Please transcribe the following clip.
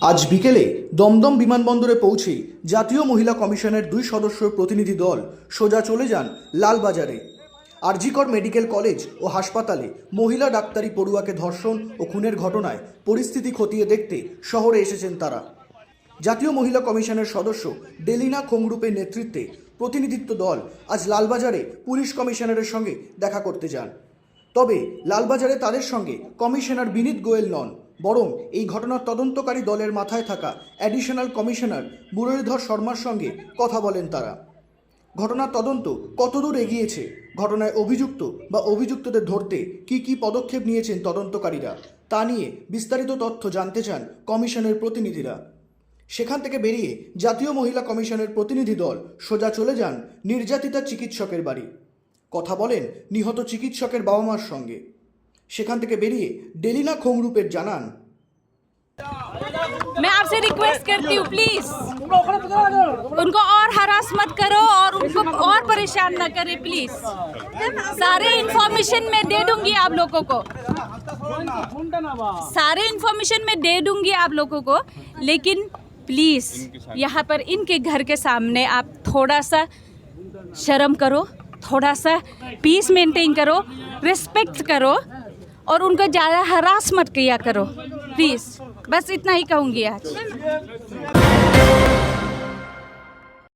আজ বিকেলে দমদম বিমানবন্দরে পৌঁছে জাতীয় মহিলা কমিশনের দুই সদস্যের প্রতিনিধি দল সোজা চলে যান লালবাজারে। আরজিকর মেডিকেল কলেজ ও হাসপাতালে মহিলা ডাক্তারি পড়ুয়াকে ধর্ষণ ও খুনের ঘটনায় পরিস্থিতি খতিয়ে দেখতে শহরে এসেছেন তারা। জাতীয় মহিলা কমিশনের সদস্য ডেলিনা খোংরুপের নেতৃত্বে প্রতিনিধিত্ব দল আজ লালবাজারে পুলিশ কমিশনারের সঙ্গে দেখা করতে যান। তবে লালবাজারে তাদের সঙ্গে কমিশনার বিনীত গোয়েল নন। বরং এই ঘটনার তদন্তকারী দলের মাথায় থাকা অ্যাডিশনাল কমিশনার মুরলীধর শর্মার সঙ্গে কথা বলেন তারা। ঘটনার তদন্ত কতদূর এগিয়েছে? ঘটনায় অভিযুক্ত বা অভিযুক্তদের ধরতে কি কি পদক্ষেপ নিয়েছেন তদন্তকারীরা? তা নিয়ে বিস্তারিত তথ্য জানতে চান কমিশনের প্রতিনিধিরা। সেখান থেকে বেরিয়ে জাতীয় মহিলা কমিশনের প্রতিনিধি দল সোজা চলে যান নির্যাতিতা চিকিৎসকের বাড়ি। কথা বলেন নিহত চিকিৎসকের বাবা মার সঙ্গে। সেখান থেকে বেরিয়ে ডেলিনা খোংরূপের জানান मैं आपसे रिक्वेस्ट करती हूँ प्लीज उनको और हरास मत करो और उनको और परेशान ना करे प्लीज सारे इंफॉर्मेशन मैं दे दूंगी आप लोगों को सारे इंफॉर्मेशन मैं दे दूंगी आप लोगों को लेकिन प्लीज यहाँ पर इनके घर के सामने आप थोड़ा सा शर्म करो थोड़ा सा पीस मेंटेन करो रिस्पेक्ट करो और उनको ज़्यादा हरास मत किया करो प्लीज़ बस इतना ही कहूँगी आज।